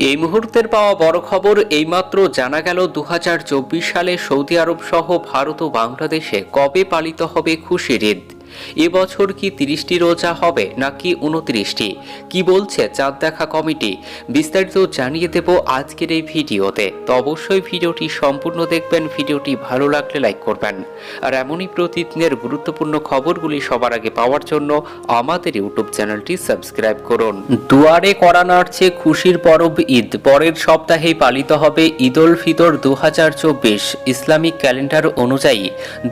এই মুহূর্তের পাওয়া বড় খবর এইমাত্র জানা গেল দু হাজার চব্বিশ সালে সৌদি আরব সহ ভারত ও বাংলাদেশে কবে পালিত হবে খুশির ঈদ এবছর কি তিরিশটি রোজা হবে নাকি উনত্রিশটি? কি বলছে চাঁদ দেখা কমিটি? বিস্তারিত জানিয়ে দেব আজকের এই ভিডিওতে। তো অবশ্যই ভিডিওটি সম্পূর্ণ দেখবেন, ভিডিওটি ভালো লাগলে লাইক করবেন। আর এমনই প্রতিদিনের গুরুত্বপূর্ণ খবরগুলি সবার আগে পাওয়ার জন্য আমাদের ইউটিউব চ্যানেলটি সাবস্ক্রাইব করুন। দুয়ারে করা নাড়ছে খুশির পরব ঈদ। পরের সপ্তাহেই পালিত হবে ঈদ উল ফিতর দু হাজার চব্বিশ। ইসলামিক ক্যালেন্ডার অনুযায়ী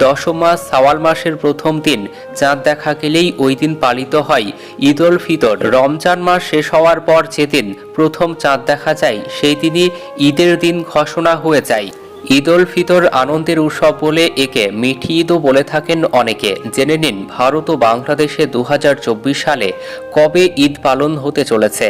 দশম মাস সাওয়াল মাসের প্রথম দিন। চাঁদ দেখা গেলেই ওই দিন পালিত হয়। ঈদ উল ফিতর রমজান মাস শেষ হওয়ার পর যেদিন প্রথম চাঁদ দেখা যায়, সেই দিনই ঈদের দিন ঘোষণা হয়ে যায়। ঈদ উল ফিতর আনন্দের উৎসব বলে একে মিঠি ঈদও বলে থাকেন অনেকে। জেনে নিন, ভারত ও বাংলাদেশে দু হাজার চব্বিশ সালে কবে ঈদ পালন হতে চলেছে।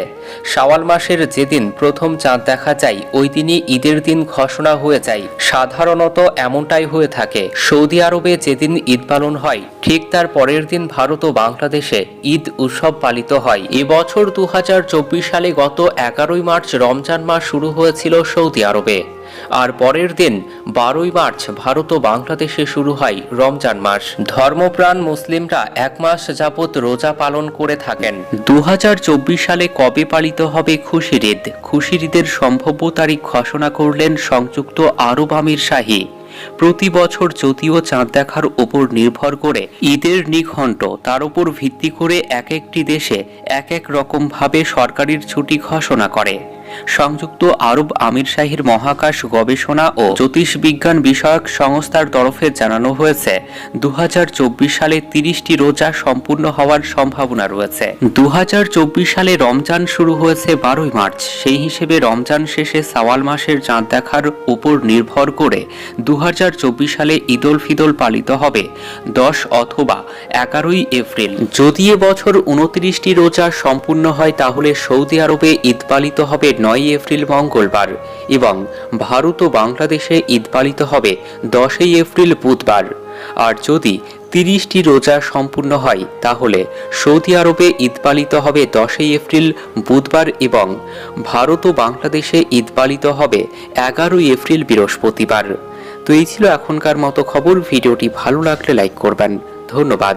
শাওয়াল মাসের যেদিন প্রথম চাঁদ দেখা যায়, ওই দিনই ঈদের দিন ঘোষণা হয়ে যায়। সাধারণত এমনটাই হয়ে থাকে। সৌদি আরবে যেদিন ঈদ পালন হয়, ঠিক তার পরের দিন ভারত ও বাংলাদেশে ঈদ উৎসব পালিত হয়। এবছর দু হাজার চব্বিশ সালে গত এগারোই মার্চ রমজান মাস শুরু হয়েছিল সৌদি আরবে। আর পরের দিন বারোই মার্চ ভারত ও বাংলাদেশে শুরু হয় রমজান মাস। ধর্মপ্রাণ মুসলিমরা এক মাস যাবৎ রোজা পালন করে থাকেন। দু হাজার চব্বিশ সালে কবে পালিত হবে খুশির ঈদ? খুশির ঈদের সম্ভাব্য তারিখ ঘোষণা করলেন সংযুক্ত আরব আমির শাহী। প্রতি বছর যদিও চাঁদ দেখার উপর নির্ভর করে ঈদের নিঘণ্ট, তার উপর ভিত্তি করে এক একটি দেশে এক এক রকমভাবে সরকারির ছুটি ঘোষণা করে। সংযুক্ত আরব আমির শাহীর মহাকাশ গবেষণা ও জ্যোতিষবিজ্ঞান বিষয়ক সংস্থার তরফে জানানো হয়েছে দু হাজার চব্বিশ সালে তিরিশটি রোজা সম্পূর্ণ হওয়ার সম্ভাবনা রয়েছে। দু সালে রমজান শুরু হয়েছে বারোই মার্চ। সেই হিসেবে রমজান শেষে সাওয়াল মাসের চাঁদ দেখার উপর নির্ভর করে দু হাজার চব্বিশ সালে ঈদল ফিদল পালিত হবে, দশ অথবা এগারোই এপ্রিল। যদি এবছর উনত্রিশটি রোজা সম্পূর্ণ হয়, তাহলে সৌদি আরবে ঈদ পালিত হবে নয় এপ্রিল মঙ্গলবার এবং ভারত ও বাংলাদেশে ঈদ পালিত হবে দশই এপ্রিল বুধবার। আর যদি তিরিশটি রোজা সম্পূর্ণ হয়, তাহলে সৌদি আরবে ঈদ পালিত হবে দশই এপ্রিল বুধবার এবং ভারত ও বাংলাদেশে ঈদ পালিত হবে এগারোই এপ্রিল বৃহস্পতিবার। তো এই ছিল এখনকার মতো খবর। ভিডিওটি ভালো লাগলে লাইক করবেন। ধন্যবাদ।